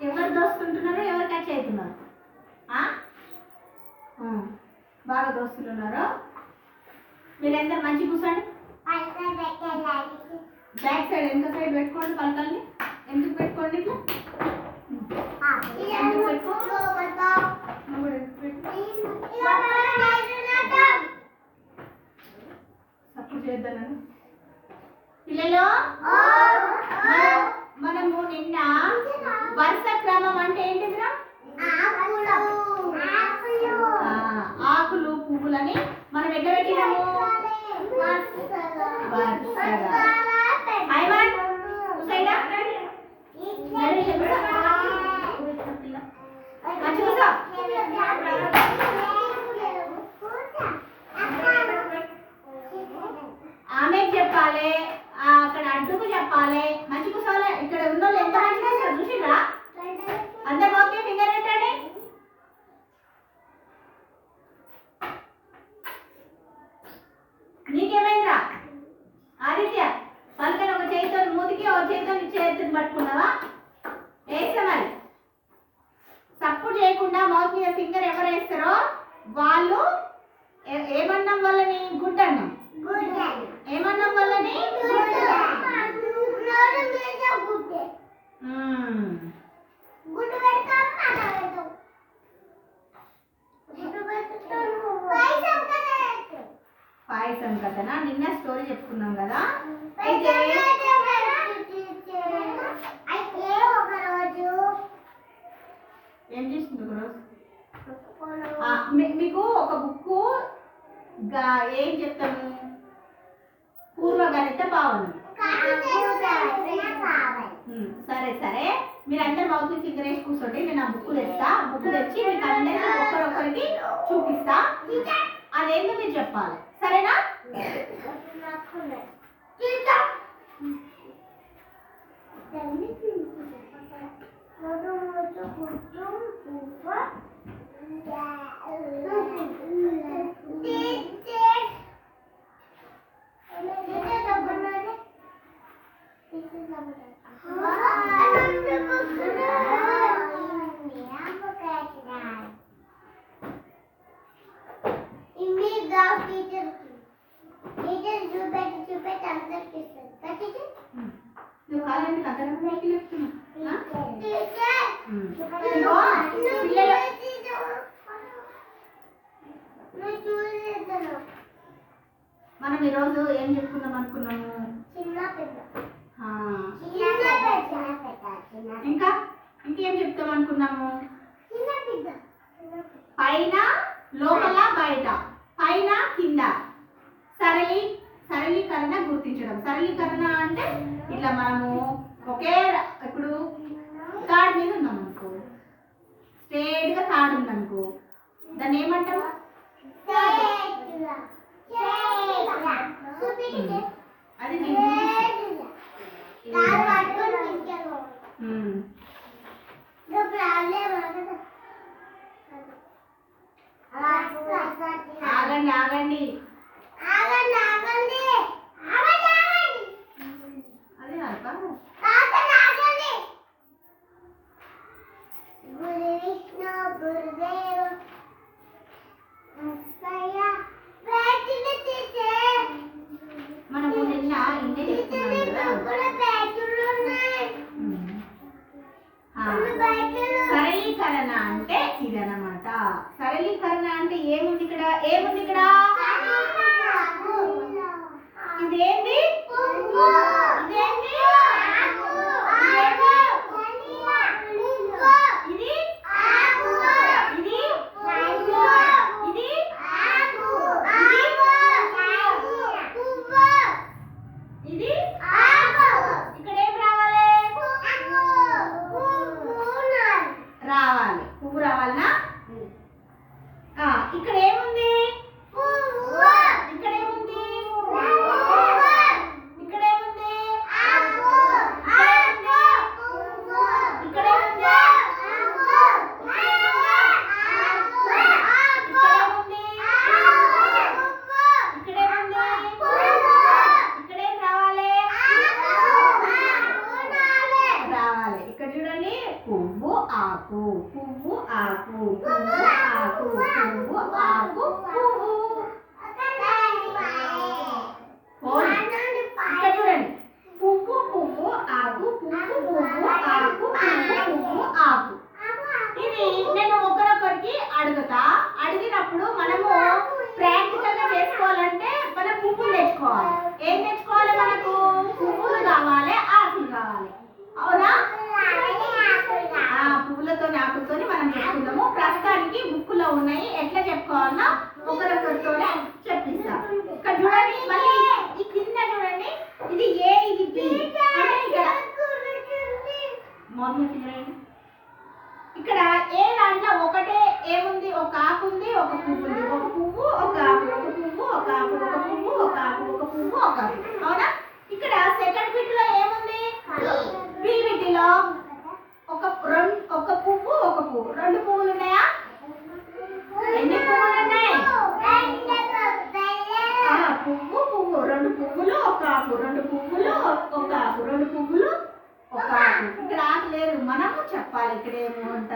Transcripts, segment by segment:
ఎవరు దోస్తుంటున్నారు ఎవరు కట్? ఆ. బాగా దోస్తులున్నారు మీరందరు మంచి కూర్చోండి. బ్యాక్ సైడ్ ఎంత సైడ్ పెట్టుకోండి పలకల్ని? ఎందుకు పెట్టుకోండి ఇట్లా? పిల్లలు మనం- మనము నిన్న వరుస క్రమం అంటే ఏంటిదిరా ఆ, ఆకులు పువ్వులని మనం ఎట్లా పెట్టినాము? వరుసగా. ఆమె చెప్పాలి అక్కడ అడ్డుకు చెప్పాలి మంచి కూర్చోవాలి ఇక్కడ ఉన్న వాళ్ళు ఎంత మంచిగా చేశారు చూసిరా అందరు ఓకే ఫింగర్ పెట్టండి నీకేమైందిరా ఆదిత్య పక్కన ఒక చేతితో మూతికి ఒక చేతితో చేతిని పట్టుకున్నావా వేస్తా మరి సపోర్ట్ చేయకుండా మౌత్ మీద ఫింగర్ ఎవరు వేస్తారో వాళ్ళు ఏ- ఏమన్నం వల్లని గుడ్ అన్నం ఏమన్నం వల్లని మ్మ్. పాయసం కథనా నిన్న స్టోరీ చెప్పుకున్నాం కదా అయితే ఏం చేసింది ఒక రోజు ఆ, మీ- మీకు ఒక బుక్ ఏం చెప్తాము? పూర్వగణిత భావన సరే సరే. మీరందరు మౌత్ ఫిగర్ వేసి కూర్చోండి. నేను ఆ బుక్ తెస్తా. బుక్ తెచ్చి మీకు అందరికి ఒక్కరొక్కరికి చూపిస్తా. అదేంటో మీరు చెప్పాలి. సరేనా? చూపెట్టి నువ్వు మనం ఈరోజు ఏం చెప్పుకుందాం అనుకున్నాము? ఇంకా? ఇంకేం చెప్తాం అనుకున్నాము? పైన లోపల బయట. పైన కింద. గుర్తించడం. సరళీకరణ అంటే ఇట్లా మనము ఒకే ఇప్పుడు తాడు మీద ఉన్నాం అనుకో. స్ట్రేట్గా తాడు ఉందనుకో. దాన్ని ఏమంటాము అది ఆగండి ఆగండి ఆగండి ఆగండి ఆగండి అది అర్థం ఆగండి ఆగండి గురు విష్ణు గురుదేవ అస్సయ్య బ్యాచులు టీచర్ మనము నిన్న ఇంటే చెప్పుకున్నాం కదా కూడా బ్యాచులు ఉన్నాయి ఉమ్. ఆ. రెండు బ్యాచులు సరళీకరణ అంటే ఇదన్నమాట. సరళీకరణ అంటే ఏముంది ఇక్కడ? ఏముంది ఇక్కడ? ఇదేంటి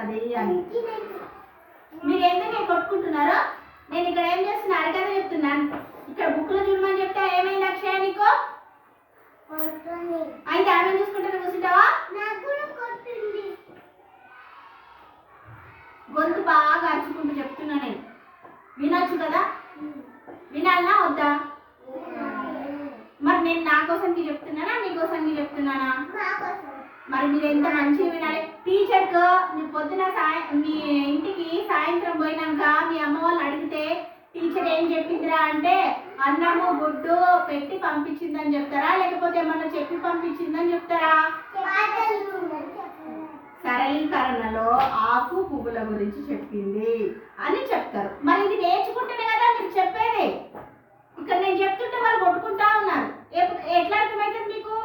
ఉంటది అని. మీరు ఎందుకు కొట్టుకుంటున్నారో? నేను ఇక్కడ ఏం చేస్తున్నా? అరగద చెప్తున్నాను. ఇక్కడ బుక్లో చూడమని చెప్తే ఏమైంది అక్షయ నీకు? అయితే ఆమె చూసుకుంటే కూర్చుంటావా? గొంతు బాగా అరుచుకుంటూ చెప్తున్నా నేను. వినొచ్చు కదా? వినాలనా వద్దా? మరి నేను నా కోసంకి చెప్తున్నానా? మీకోసంకి చెప్తున్నానా? మరి మీరు ఎంత మంచిగా వినాలి? టీచర్కు మీ పొద్దున సాయ మీ ఇంటికి సాయంత్రం పోయినాక మీ అమ్మ వాళ్ళు అడిగితే టీచర్ ఏం చెప్పిందిరా? అంటే అన్నము గుడ్డు పెట్టి పంపించిందని చెప్తారా? లేకపోతే ఏమన్నా చెప్పి పంపించిందని చెప్తారా? సరళీకరణలో ఆకు పువ్వుల గురించి చెప్పింది అని చెప్తారు. మరి ఇది నేర్చుకుంటేనే కదా మీరు చెప్పేది. ఇక్కడ నేను చెప్తుంటే వాళ్ళు కొట్టుకుంటా ఉన్నారు. ఎట్లా అర్థమవుతుంది మీకు?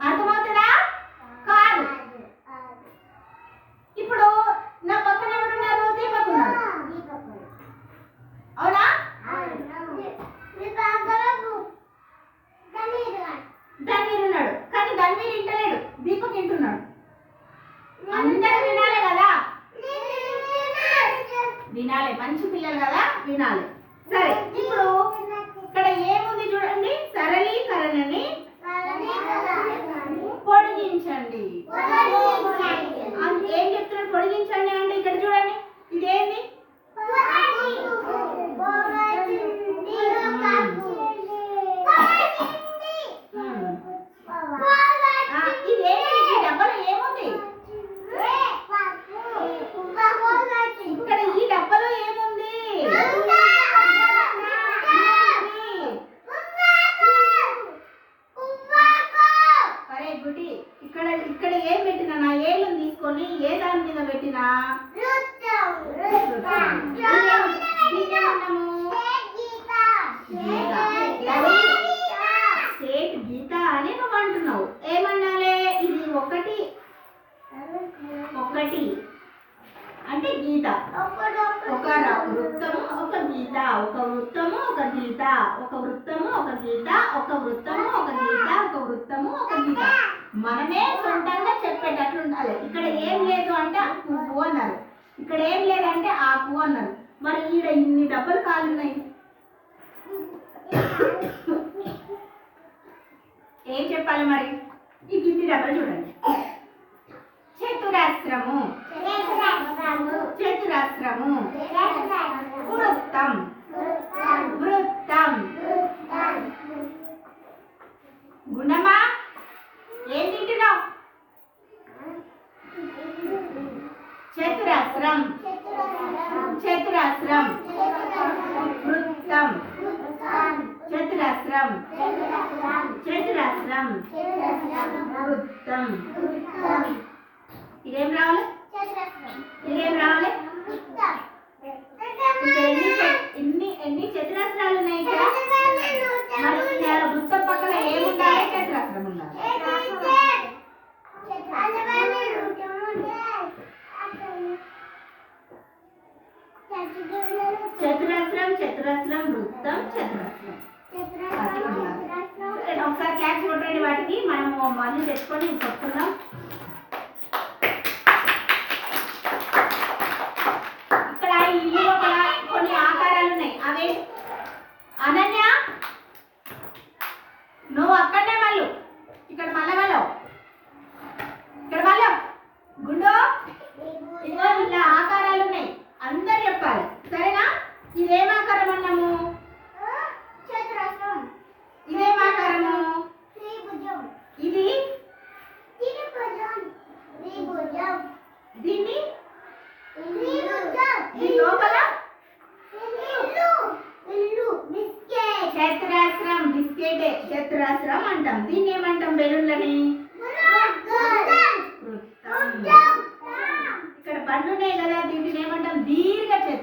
అర్థమవుతుందా? కాదు. ఇప్పుడు నా పక్కన ఎవరున్నారు? దీపక్ ఉన్నాడు అవునా ధన్వీర్ ఉన్నాడు కానీ ధన్వీర్ ఇంటలేడు దీపక్ ఇంటున్నాడు అందరూ వినాలి కదా వినాలి మంచి పిల్లలు కదా వినాలి సరే ఇప్పుడు ఇక్కడ ఏముంది చూడండి సరళీకరణని పొడిగించండి అం- ఏం చెప్తున్నారు పొడిగించండి అంటే ఇక్కడ చూడండి ఇదేంటి ఉమ్. ఆ, ఇదేంటి ఈ డబ్బాలో ఏముంది ఇక్కడ ఈ డబ్బాలో ఏముంది ఏముంది? అరే గుడి ఇక్కడ ఇక్కడ ఏం పెట్టినా? నా ఏళ్ళు తీసుకొని ఏ దాని మీద పెట్టినా? స్టేట్ గీత అని నువ్వు అంటున్నావు. ఏమన్నాలే? ఇది ఒకటి. ఒకటి. అంటే గీత. ఒక ర- వృత్తము ఒక గీత ఒక వృత్తము ఒక గీత. ఒక వృత్తము ఒక గీత ఒక వృత్తము ఒక గీత ఒక వృత్తము ఒక గీత. మనమే సొంతంగా చెప్పేటట్లు ఉండాలి ఇక్కడ ఏం లేదు అంటే ఆ పువ్వు అన్నారు. ఇక్కడ ఏం లేదంటే ఆకు అన్నారు. మరి ఈడ ఇన్ని డబ్బులు కాలున్నాయి? ఏం చెప్పాలి మరి? ఈ కింది డబ్బులు చూడండి. చతురస్రము చతురస్రము వృత్తం వృత్తం గుణమా ఏం తింటున్నావు చతురస్రం చతురస్రం వృత్తం చతురస్రం చతురస్రం వృత్తం ఇదేం రావాలి? ఇదేం రావాలి? ఎన్ని ఎన్ని చతురస్రాలు ఉన్నాయి ఇక్కడ? వృత్తం పక్కన ఏముండాలి చతురస్రం ఉండాలి. చతురస్రం చతురస్రం వృత్తం చతురస్రం. ఒకసారి క్యాచ్ కొట్టండి వాటికి. మనము మళ్ళీ తెచ్చుకొని చెప్తున్నాం లోపల ఇల్లు ఇల్లు బిస్కెట్ చతురాస్రం బిస్కెట్ చతురాస్రం అంటాం దీన్ని ఏమంటాం బెలూన్లని వృత్తం కదా దీన్ని ఏమంటాం? దీర్ఘ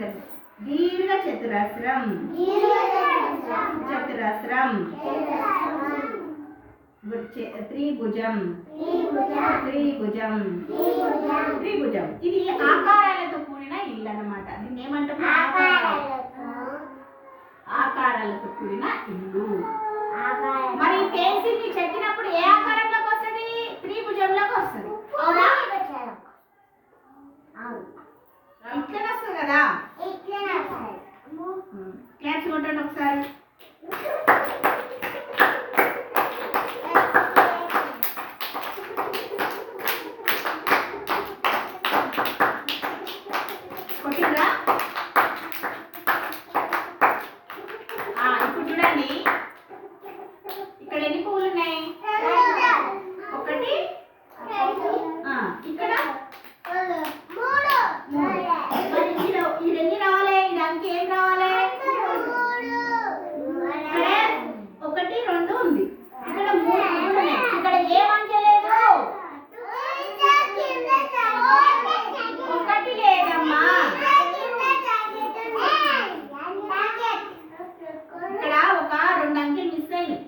జరుగు. దీర్ఘ చతురాస్రం. చతురాస్రం. వృచ్చ- త్రిభుజం. త్రిభుజం. త్రిభుజం. ఇది ఆకారాలతో కూడిన ఇల్లు అన్నమాట. దీన్ని ఏమంటాం? ఆకారాలు ఆకారాలతో కూడిన ఇల్లు. మరి పెన్సిల్ చెక్కినప్పుడు ఏ త్రిభుజంలోకి వస్తుంది. అవునా? ఇట్లనే వస్తుంది కదా? కొట్టండి ఒకసారి కొట్టిండ్రా ఆ, ఇప్పుడు చూడండి ఇక్కడ ఎన్ని పువ్వులు ఉన్నాయి ఒకటి ఆ, ఇక్కడ మూడు మరి ఈడ ఈడ ఎన్ని రావాలి ఈడ అంకె ఏం రావాలి ఇక్కడ ఒకటి రెండు ఉంది ఇక్కడ మూడు పువ్వులు ఉన్నాయి ఇక్కడ ఏం అంకె లేదు ఒకటి లేదమ్మా ఇక్కడ ఒక రెండు అంకెలు మిస్ అయినాయి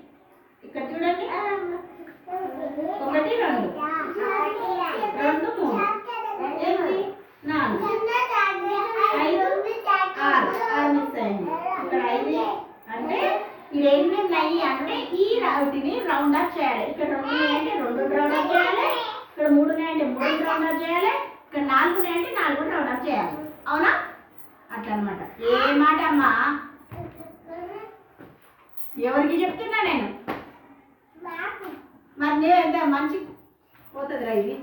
ఇక్కడ చూడండి ఒకటి రెండు రెండు మూడు ఏంటి నాలుగు ఐదు ఆరు ఆరు మిస్ అయింది ఇక్కడ ఐదు అంటే ఇక్కడ ఎన్ని ఉన్నాయి అంటే ఈ వాటిని రౌండ్ అప్ చేయాలి. ఇక్కడ రెండు ఉన్నాయి అంటే రెండు రౌండ్ అప్ చేయాలి. ఇక్కడ మూడు ఉన్నాయి అంటే మూడు రౌండ్ అప్ చేయాలి. ఇక్కడ నాలుగు ఉన్నాయి అంటే నాలుగు రౌండ్ అప్ చేయాలి. అవునా? అట్లా అనమాట ఏ మాట అమ్మా? ఎవరికి చెప్తున్నా నేను? మరి నేను మంచి పోతుందిరా ఇది?